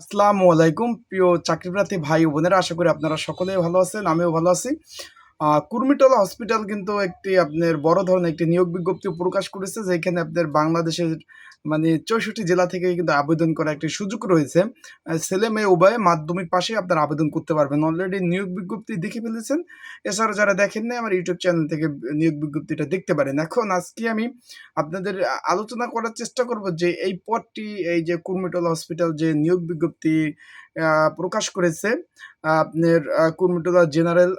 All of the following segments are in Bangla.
আসসালামু আলাইকুম, প্রিয় চাকরিপ্রার্থী ভাই বোনেরা, আশা করি আপনারা সকলেই ভালো আছেন, আমিও ভালো আছি। কুর্মিটোলা হসপিটাল কিন্তু একটি আপনার বড় ধরনের একটি নিয়োগ বিজ্ঞপ্তি প্রকাশ করেছে, যেখানে আপনার বাংলাদেশের মানে চৌষট্টি জেলা থেকে কিন্তু আবেদন করার একটি সুযোগ রয়েছে। ছেলে মেয়ে উভয়ে মাধ্যমিক পাশে আপনারা আবেদন করতে পারবেন। অলরেডি নিয়োগ বিজ্ঞপ্তি দেখে ফেলেছেন। এছাড়া যারা দেখেন নাই, আমার ইউটিউব চ্যানেল থেকে নিয়োগ বিজ্ঞপ্তিটা দেখতে পারেন। এখন আজকে আমি আপনাদের আলোচনা করার চেষ্টা করব যে এই পদটি, এই যে কুর্মিটোলা হসপিটাল যে নিয়োগ বিজ্ঞপ্তি প্রকাশ করেছে, আপনার কুর্মিটোলা জেনারেল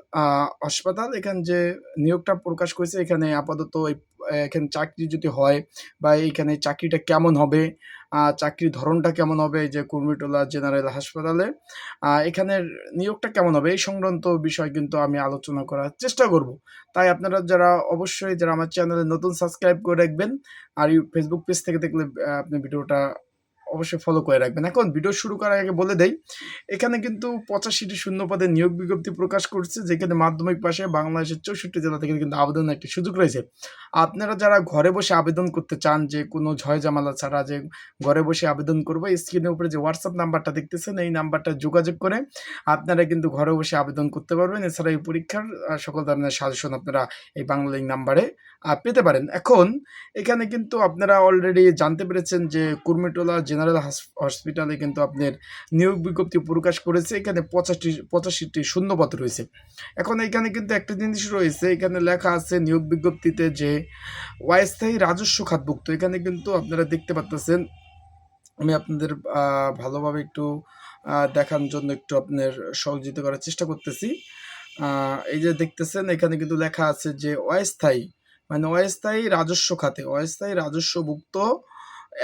হাসপাতাল এখানে যে নিয়োগটা প্রকাশ করেছে, এখানে আপাতত এই- এখানে চাকরি যদি হয় বা এইখানে চাকরিটা কেমন হবে চাকরির ধরনটা কেমন হবে যে কুর্মিটোলা জেনারেল হাসপাতালে এখানের নিয়োগটা কেমন হবে, এই সংক্রান্ত বিষয় কিন্তু আমি আলোচনা করার চেষ্টা করব। তাই আপনারা যারা অবশ্যই যারা আমার চ্যানেলে নতুন সাবস্ক্রাইব করে রাখবেন, আর ফেসবুক পেজ থেকে দেখলে আপনি ভিডিওটা অবশ্যই ফলো করে রাখবেন। এখন ভিডিও শুরু করার আগে বলে দেই, এখানে কিন্তু পঁচাশিটি শূন্য পদে নিয়োগ বিজ্ঞপ্তি প্রকাশ করছে, যেখানে মাধ্যমিক পাশে বাংলাদেশের চৌষট্টি জেলা থেকে কিন্তু আবেদনের একটি সুযোগ রয়েছে। আপনারা যারা ঘরে বসে আবেদন করতে চান, যে কোনো ঝয় জামালা ছাড়া যে ঘরে বসে আবেদন করব স্ক্রিনের উপরে যে হোয়াটসঅ্যাপ নাম্বারটা দেখতেছেন, এই নাম্বারটা যোগাযোগ করে আপনারা কিন্তু ঘরে বসে আবেদন করতে পারবেন। এছাড়া এই পরীক্ষার সকল ধরনের সাজেশন আপনারা এই বাংলা নাম্বারে পেতে পারেন। এখন এখানে কিন্তু আপনারা অলরেডি জানতে পেরেছেন যে কুর্মিটোলা জেনারেল হসপিটালে কিন্তু আপনার নিয়োগ বিজ্ঞপ্তি প্রকাশ করেছে। এখানে পঁচাশটি, পঁচাশিটি শূন্যপদ রয়েছে। এখন এখানে কিন্তু একটা জিনিস রয়েছে। এখানে লেখা আছে নিয়োগ বিজ্ঞপ্তিতে যে অস্থায়ী রাজস্ব খাতভুক্ত। এখানে কিন্তু আপনারা দেখতে পাচ্ছেন আমি আপনাদের ভালোভাবে একটু দেখার জন্য একটু আপনার সহযোগিতা করার চেষ্টা করতেছি। এই যে দেখতেছেন, এখানে কিন্তু লেখা আছে যে অস্থায়ী মানে অস্থায়ী রাজস্ব খাতে, অস্থায়ী রাজস্বভুক্ত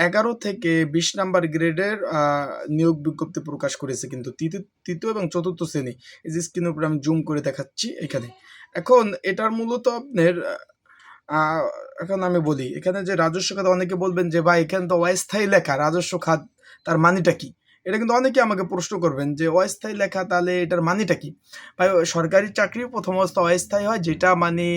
এগারো থেকে বিশ নাম্বার গ্রেডের নিয়োগ বিজ্ঞপ্তি প্রকাশ করেছে কিন্তু তৃতীয় এবং চতুর্থ শ্রেণি। এই যে স্ক্রিনের উপরে আমি জুম করে দেখাচ্ছি এখানে। এখন এটার মূলত আপনার এখন আমি বলি, এখানে যে রাজস্ব খাত অনেকে বলবেন যে, ভাই, এখানে তো অস্থায়ী লেখা, রাজস্ব খাত, তার মানেটা কি? এটা কিন্তু অনেকে আমাকে প্রশ্ন করবেন যে অস্থায়ী লেখা তাহলে এটার মানেটা কি? ভাই, সরকারি চাকরি প্রথম অবস্থা অস্থায়ী হয়, যেটা মানে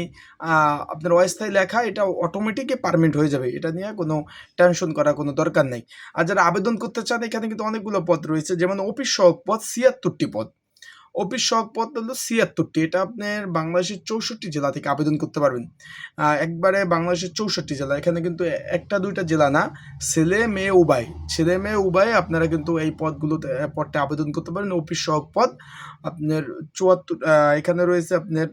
আপনার অস্থায়ী লেখা এটা অটোমেটিকই পারমেন্ট হয়ে যাবে। এটা নিয়ে কোনো টেনশন করার কোনো দরকার নেই। আর যারা আবেদন করতে চান, এখানে কিন্তু অনেকগুলো পদ রয়েছে। যেমন অফিস সহক পদ, ছিয়াত্তরটি পদ। অফিস সহক পদ হলো ছিয়াত্তরটি। এটা আপনার বাংলাদেশের চৌষট্টি জেলা থেকে আবেদন করতে পারবেন। একবারে বাংলাদেশের চৌষট্টি জেলা। এখানে কিন্তু একটা দুইটা জেলা না, ছেলে, মেয়ে, উভয়। ছেলে, মেয়ে, উভয় আপনারা কিন্তু এই পদগুলোতে পদটা আবেদন করতে পারেন। অফিস সহক পদ আপনার চুয়াত্তর এখানে রয়েছে আপনার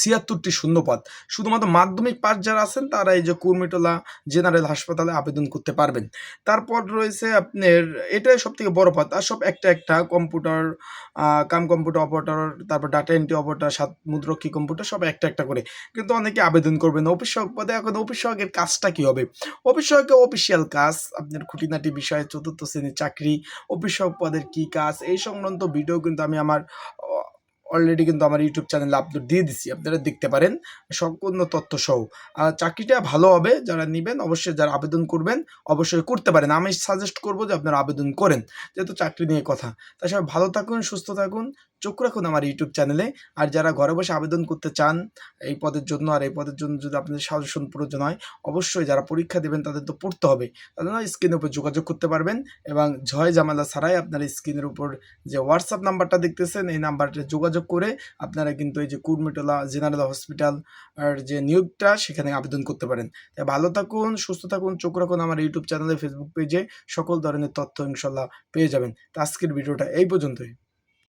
ছিয়াত্তরটি শূন্যপদ। শুধুমাত্র মাধ্যমিক পাস যারা আছেন, তারা এই যে কুর্মিটোলা জেনারেল হাসপাতালে আবেদন করতে পারবেন। তারপর রয়েছে আপনার, এটাই সব থেকে বড় পদ। আর সব একটা একটা, কম্পিউটার কাম কম্পিউটার অপারেটর, তারপর ডাটা এন্ট্রি অপারেটর, সাত মুদ্রক্ষী কম্পিউটার, সব একটা একটা করে। কিন্তু অনেকে আবেদন করবেন অফিস সহক পদে এখন অফিস সহকের কাজটা কি হবে? অফিস সহকের অফিসিয়াল কাজ, আপনার খুঁটিনাটি বিষয়ে চতুর্থ শ্রেণির চাকরি অফিস সহক পদের কি কাজ, এই সংক্রান্ত ভিডিও কিন্তু আমি আমার অলরেডি কিন্তু আমার ইউটিউব চ্যানেলে আপলোড দিয়ে দিছি। আপনারা দেখতে পারেন, সম্পূর্ণ তথ্য সহ। আর চাকরিটা ভালো হবে, যারা নেবেন অবশ্যই যারা আবেদন করবেন, অবশ্যই করতে পারেন। আমি সাজেস্ট করব যে আপনারা আবেদন করেন, যেহেতু চাকরি নিয়ে কথা। তাই সবাই ভালো থাকুন, সুস্থ থাকুন, চোখ রাখুন আমার ইউটিউব চ্যানেলে আর যারা ঘরে বসে আবেদন করতে চান, এই পদের জন্য আর এই পদের জন্য যদি আপনাদের সাজেশন প্রয়োজন হয়, অবশ্যই যারা পরীক্ষা দেবেন তাদের তো পড়তে হবে। তাদের না স্ক্রিনের উপর যোগাযোগ করতে পারবেন এবং ঝয় জামালা ছাড়াই আপনার স্ক্রিনের উপর যে হোয়াটসঅ্যাপ নাম্বারটা দেখতেছেন, এই নাম্বারটা যোগাযোগ করে আপনারা কিন্তু এই যে কুর্মিটোলা জেনারেল হসপিটাল আর যে নিয়োগটা সেখানে আবেদন করতে পারেন। তাই ভালো থাকুন, সুস্থ থাকুন, চোখ রাখুন আমার ইউটিউব চ্যানেলে ফেসবুক পেজে সকল ধরনের তথ্য ইনশাল্লাহ পেয়ে যাবেন। তো আজকের ভিডিওটা এই পর্যন্তই।